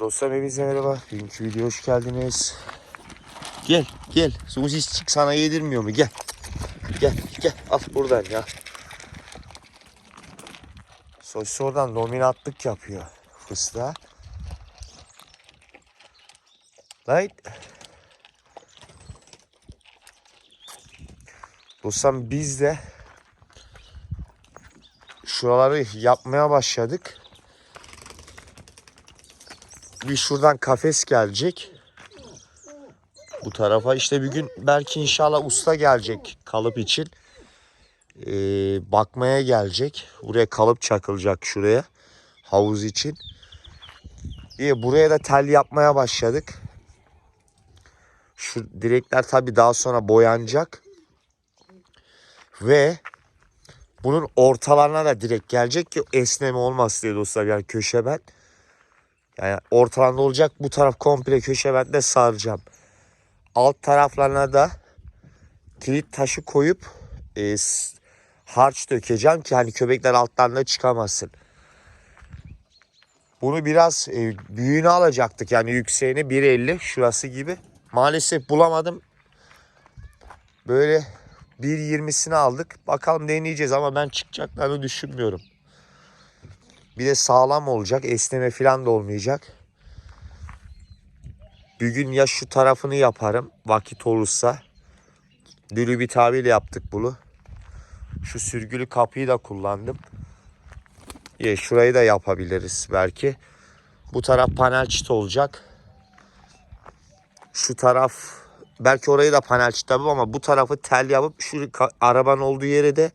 Dostlar hepinize merhaba. Bugünkü videoya hoş geldiniz. Gel gel. Suzisçik sana yedirmiyor mu? Gel. Gel gel. Al buradan ya. Sosis oradan dominantlık yapıyor. Fıstığa. Light. Dostlar biz de şuraları yapmaya başladık. Bir şuradan kafes gelecek. Bu tarafa işte bir gün belki inşallah usta gelecek kalıp için. Ee, bakmaya gelecek. Buraya kalıp çakılacak şuraya. Havuz için. İyi buraya da tel yapmaya başladık. Şu direkler tabii daha sonra boyanacak. Ve bunun ortalarına da direkt gelecek ki esneme olmasın diye dostlar yani köşe ben. Yani ortalarında olacak bu taraf komple köşe ben de saracağım. Alt taraflarına da kilit taşı koyup e, harç dökeceğim ki hani köpekler altlarına çıkamasın. Bunu biraz e, büyüğünü alacaktık yani yükseğini 1.50 şurası gibi. Maalesef bulamadım. Böyle 1.20'sini aldık. Bakalım deneyeceğiz ama ben çıkacaklarını düşünmüyorum. Bir de sağlam olacak. Esneme falan da olmayacak. Bir gün ya şu tarafını yaparım vakit olursa. Dülü bir tabirle yaptık bunu. Şu sürgülü kapıyı da kullandım. Ya şurayı da yapabiliriz belki. Bu taraf panel çit olacak. Şu taraf belki orayı da panel çit yapıp ama bu tarafı tel yapıp şu arabanın olduğu yere de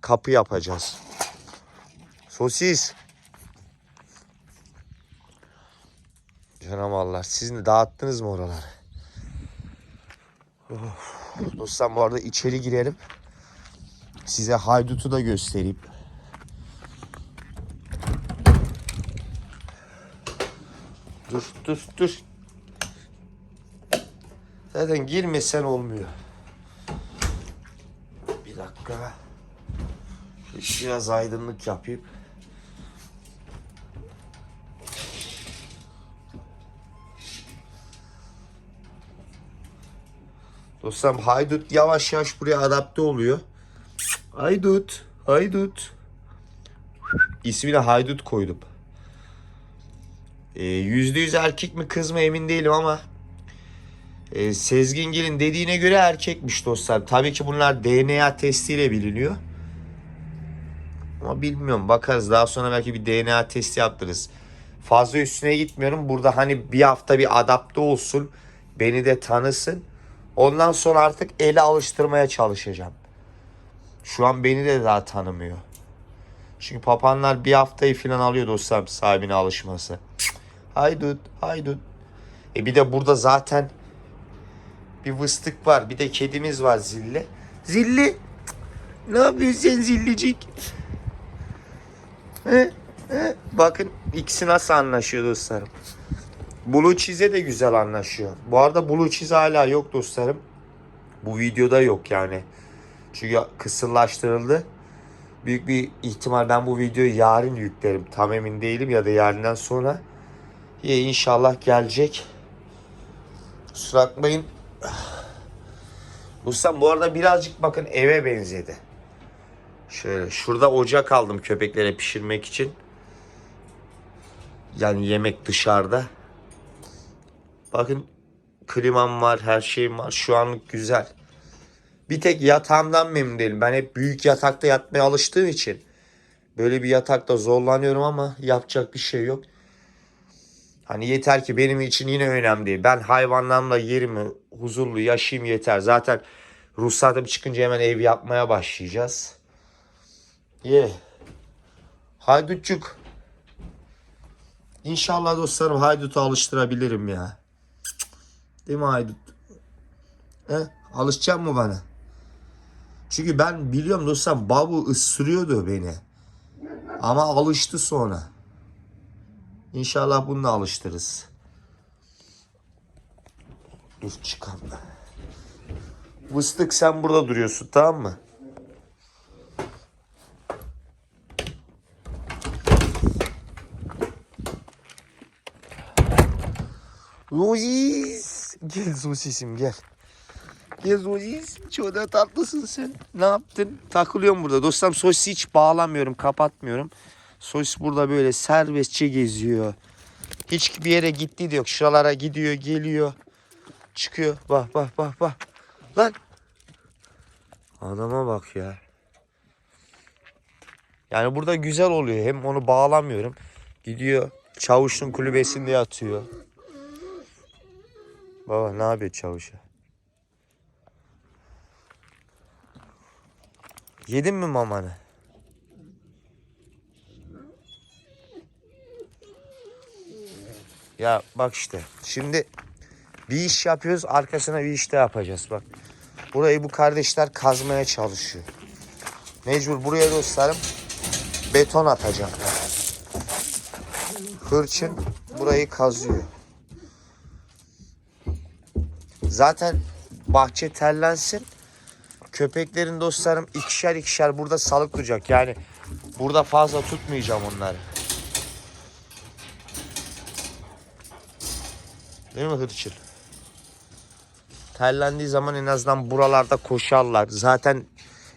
kapı yapacağız. Sosis. Canavarlar. Siz de dağıttınız mı oraları? Of. Dostlar bu arada içeri girelim. Size haydutu da göstereyim. Dur dur dur. Zaten girmesen olmuyor. Bir dakika. Biraz aydınlık yapayım. Dostlarım haydut yavaş yavaş buraya adapte oluyor. Haydut, haydut. İsmini haydut koydum. Ee, Yüzde yüz erkek mi kız mı emin değilim ama e, Sezgingil'in dediğine göre erkekmiş dostlar. Tabii ki bunlar DNA testiyle biliniyor. Ama bilmiyorum bakarız daha sonra belki bir DNA testi yaptırırız. Fazla üstüne gitmiyorum. Burada hani bir hafta bir adapte olsun. Beni de tanısın. Ondan sonra artık ele alıştırmaya çalışacağım. Şu an beni de daha tanımıyor. Çünkü papanlar bir haftayı falan alıyor dostlar sahibine alışması. Haydut, haydut. E bir de burada zaten bir vıstık var. Bir de kedimiz var Zilli. Zilli. Ne yapıyorsun sen Zillicik? He? He? Bakın ikisi nasıl anlaşıyor dostlarım. Blue Cheese'e de güzel anlaşıyor. Bu arada Blue Cheese hala yok dostlarım. Bu videoda yok yani. Çünkü kısırlaştırıldı. Büyük bir ihtimal ben bu videoyu yarın yüklerim. Tam emin değilim ya da yarından sonra. Ya inşallah gelecek. Kusura bakmayın. Dostlar bu arada birazcık bakın eve benzedi. Şöyle şurada ocak aldım köpeklere pişirmek için. Yani yemek dışarıda. Bakın klimam var, her şeyim var. Şu anlık güzel. Bir tek yatağımdan memnun değilim. Ben hep büyük yatakta yatmaya alıştığım için böyle bir yatakta zorlanıyorum ama yapacak bir şey yok. Hani yeter ki benim için yine önemli değil. Ben hayvanlarımla yerimi huzurlu yaşayayım yeter. Zaten ruhsatım çıkınca hemen ev yapmaya başlayacağız. Ye. Haydutçuk. İnşallah dostlarım Haydut'u alıştırabilirim ya. Değil mi Haydut? He? Alışacak mı bana? Çünkü ben biliyorum dostlar babu ısırıyordu beni. Ama alıştı sonra. İnşallah bunu da alıştırırız. Dur çıkalım. Fıstık sen burada duruyorsun tamam mı? Zosis. Gel Zosis'im gel. Gel Zosis. Çok da tatlısın sen. Ne yaptın? Takılıyorum burada. Dostlarım sosis hiç bağlamıyorum. Kapatmıyorum. Sosis burada böyle serbestçe geziyor. Hiç bir yere gittiği de yok. Şuralara gidiyor geliyor. Çıkıyor. Bak bak bak bak. Lan. Adama bak ya. Yani burada güzel oluyor. Hem onu bağlamıyorum. Gidiyor. Çavuşun kulübesinde yatıyor. Baba ne yapıyor çavuşa? Yedin mi mamanı? Ya bak işte. Şimdi bir iş yapıyoruz arkasına bir iş de yapacağız bak. Burayı bu kardeşler kazmaya çalışıyor. Mecbur buraya dostlarım beton atacaklar. Hırçın burayı kazıyor. Zaten bahçe tellensin. Köpeklerin dostlarım ikişer ikişer burada salık duracak. Yani burada fazla tutmayacağım onları. Değil mi hırçın? Tellendiği zaman en azından buralarda koşarlar. Zaten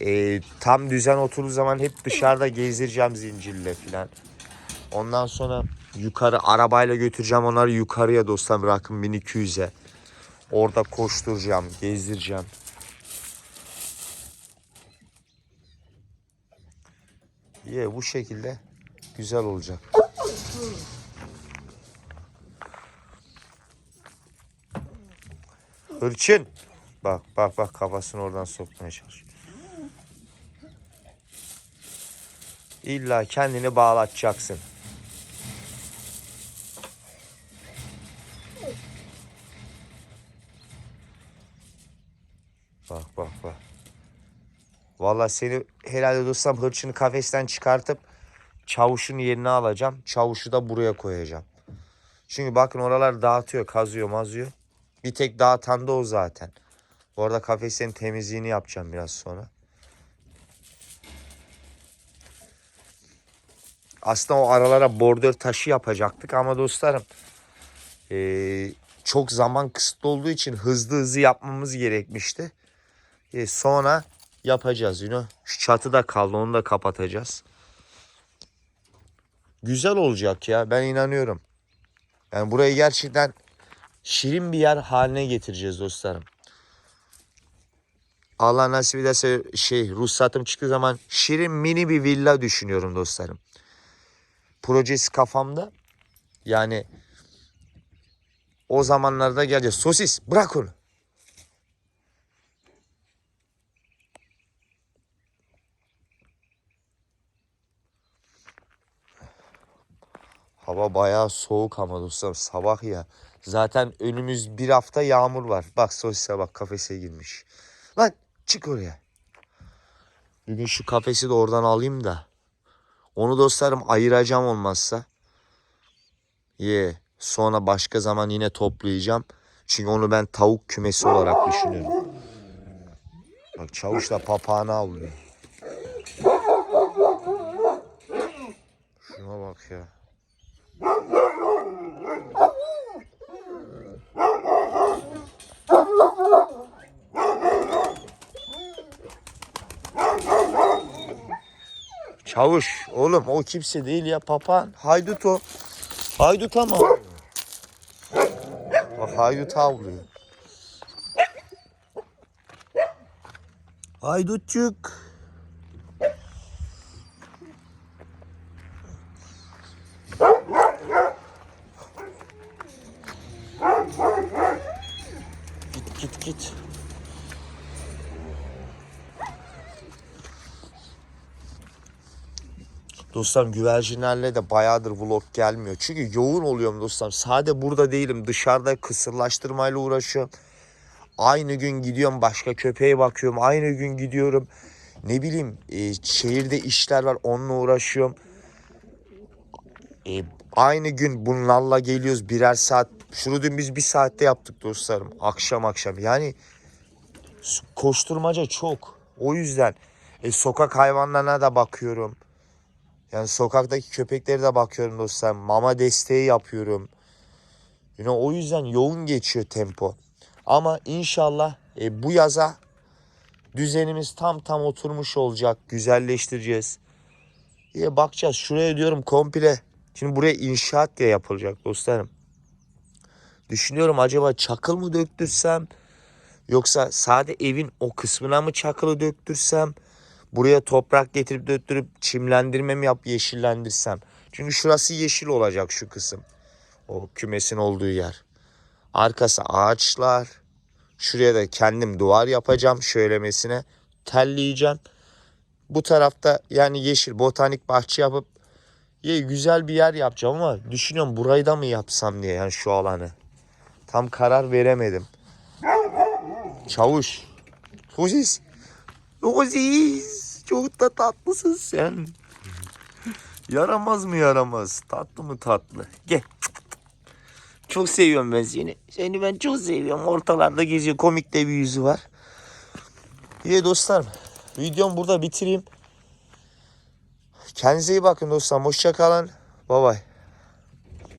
e, tam düzen oturduğu zaman hep dışarıda gezdireceğim zincirle filan. Ondan sonra yukarı arabayla götüreceğim onları yukarıya dostlar bırakın 1200'e. Orada koşturacağım, gezdireceğim. Ye bu şekilde güzel olacak. Hırçın. Bak bak bak kafasını oradan sokmaya çalışıyor. İlla kendini bağlatacaksın. Bak bak bak. Vallahi seni herhalde dostum hırçını kafesten çıkartıp çavuşun yerine alacağım. Çavuşu da buraya koyacağım. Çünkü bakın oralar dağıtıyor, kazıyor, mazıyor. Bir tek dağıtan da o zaten. Bu arada kafeslerin temizliğini yapacağım biraz sonra. Aslında o aralara bordör taşı yapacaktık ama dostlarım eee, çok zaman kısıtlı olduğu için hızlı hızlı yapmamız gerekmişti. E, sonra yapacağız. Know. Şu çatı da kaldı onu da kapatacağız. Güzel olacak ya ben inanıyorum. Yani burayı gerçekten şirin bir yer haline getireceğiz dostlarım. Allah nasip ederse şey ruhsatım çıktığı zaman şirin mini bir villa düşünüyorum dostlarım. Projesi kafamda. Yani o zamanlarda geleceğiz. Sosis bırak onu. Hava bayağı soğuk ama dostlarım sabah ya. Zaten önümüz bir hafta yağmur var. Bak sosise bak kafese girmiş. Lan çık oraya. Bugün şu kafesi de oradan alayım da. Onu dostlarım ayıracağım olmazsa. Ye. Sonra başka zaman yine toplayacağım. Çünkü onu ben tavuk kümesi olarak düşünüyorum. Bak çavuş da papağanı avlıyor. Şuna bak ya. Çavuş oğlum o kimse değil ya papağan. Haydut o. Haydut ama. Bak haydut avlıyor. Haydutçuk. Dostlarım güvercinlerle de bayağıdır vlog gelmiyor. Çünkü yoğun oluyorum dostlarım. Sade burada değilim. Dışarıda kısırlaştırmayla uğraşıyorum. Aynı gün gidiyorum başka köpeğe bakıyorum. Aynı gün gidiyorum. Ne bileyim e, şehirde işler var onunla uğraşıyorum. E, aynı gün bunlarla geliyoruz birer saat. Şunu dün biz bir saatte yaptık dostlarım. Akşam akşam. Yani koşturmaca çok. O yüzden e, sokak hayvanlarına da bakıyorum. Yani sokaktaki köpeklere de bakıyorum dostlar. Mama desteği yapıyorum. Know, o yüzden yoğun geçiyor tempo. Ama inşallah e, bu yaza düzenimiz tam tam oturmuş olacak. Güzelleştireceğiz. diye bakacağız. Şuraya diyorum komple. Şimdi buraya inşaat diye yapılacak dostlarım. Düşünüyorum acaba çakıl mı döktürsem yoksa sade evin o kısmına mı çakılı döktürsem buraya toprak getirip döktürüp çimlendirme mi yap yeşillendirsem. Çünkü şurası yeşil olacak şu kısım. O kümesin olduğu yer. Arkası ağaçlar. Şuraya da kendim duvar yapacağım şöylemesine. Telleyeceğim. Bu tarafta yani yeşil botanik bahçe yapıp ye güzel bir yer yapacağım ama düşünüyorum burayı da mı yapsam diye yani şu alanı. Tam karar veremedim. Çavuş. Huziz. Huziz. Çok da tatlısın sen. Yaramaz mı yaramaz? Tatlı mı tatlı? Gel. Çok seviyorum ben seni. Seni ben çok seviyorum. Ortalarda geziyor. Komik de bir yüzü var. İyi dostlarım. Videomu burada bitireyim. Kendinize iyi bakın dostlarım. Hoşça kalın. Bye bye.